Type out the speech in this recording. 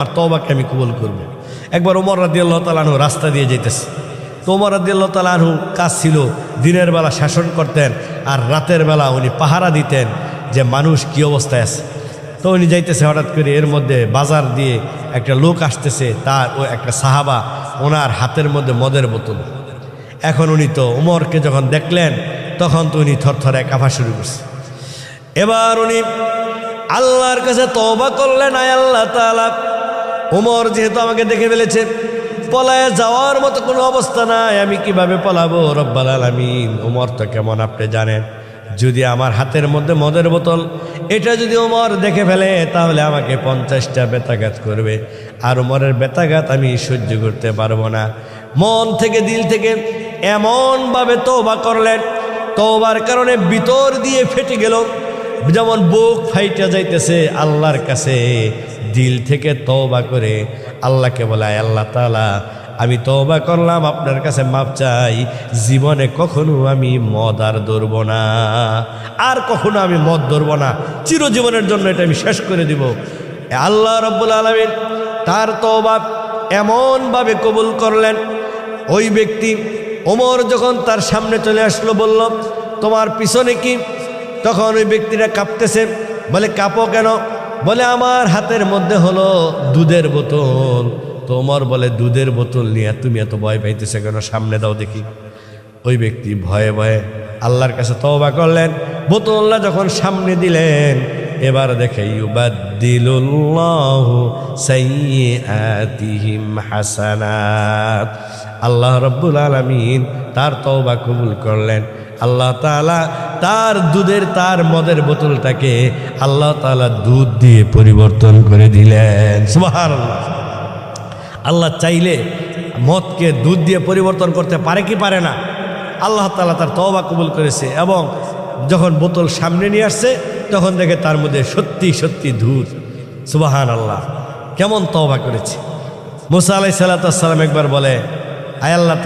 আর তবাকে আমি কবুল করব। একবার ওমর রাদি আল্লাহ তালাহু রাস্তা দিয়ে যেতেছে তো ওমর রাদি আল্লাহ তালাহু কাজ ছিল দিনের বেলা শাসন করতেন আর রাতের বেলা উনি পাহারা দিতেন যে মানুষ কি অবস্থায় আছে। তো উনি যাইতেছে হঠাৎ করে এর মধ্যে বাজার দিয়ে একটা লোক আসতেছে, তার ও একটা সাহাবা ওনার হাতের মধ্যে মদের বোতল। এখন উনি তো ওমরকে যখন দেখলেন, তখন তো উনি থরথরে কাঁপা শুরু করছে। এবার উনি আল্লাহর কাছে তবা করলেন, আয় আল্লাহ তাআলা। উমর যেহেতু আমাকে দেখে ফেলেছে, পলায় যাওয়ার মতো কোনো অবস্থা নাই, আমি কীভাবে পলাবো? রব্বাল আলামিন। উমর তো কেমন আপনি জানেন? যদি আমার হাতের মধ্যে মদের বোতল, এটা যদি ওমর দেখে ফেলে, তাহলে আমাকে পঞ্চাশটা বেতাঘাত করবে। আর ওমরের বেতাঘাত আমি সহ্য করতে পারব না। মন থেকে, দিল থেকে এমনভাবে তওবা করলেন, তওবার কারণে ভিতর দিয়ে ফেটে গেল। যেমন বুক ফাইটা যাইতেছে, আল্লাহর কাছে দিল থেকে তওবা করে আল্লাহকে বলে আল্লাহ তাআলা, আমি তওবা করলাম, আপনার কাছে মাপ চাই, জীবনে কখনো আমি মদ আর ধরব না। আর কখনো আমি মদ ধরব না। চিরজীবনের জন্য এটা আমি শেষ করে দিব। আল্লাহ রব্বুল আলমিন তার তওবা এমনভাবে কবুল করলেন, ওই ব্যক্তি ওমর যখন তার সামনে চলে আসলো, বলল, তোমার পিছনে কি তখন ওই ব্যক্তিটা কাঁপতেছে, বলে, কাঁপো কেন? বলে, আমার হাতের মধ্যে হলো দুধের বোতল। তোমার বলে, দুধের বোতল নিয়ে তুমি এত ভয় পাইতেছে কেন? সামনে দাও দেখি। ওই ব্যক্তি ভয়ে ভয়ে আল্লাহর কাছে তওবা করলেন। বোতলটা যখন সামনে দিলেন, এবার দেখে হাসানাত। আল্লাহ রব্বুল আলামিন তার তওবা কবুল করলেন। আল্লাহ তাআলা তার দুধের, তার মদের বোতলটাকে আল্লাহ তাআলা দুধ দিয়ে পরিবর্তন করে দিলেন। সুবহানাল্লাহ। আল্লাহ চাইলে মদকে দুধ দিয়ে পরিবর্তন করতে পারে কি পারে না? আল্লাহ তালা তার তওবা কবুল করেছে এবং যখন বোতল সামনে নিয়ে আসছে, তখন দেখে তার মধ্যে সত্যি সত্যি দুধ। সুবাহান আল্লাহ কেমন তওবা করেছে? মুসা আলাই সাল্লা সাল্লাম একবার বলে, আয় আল্লাহ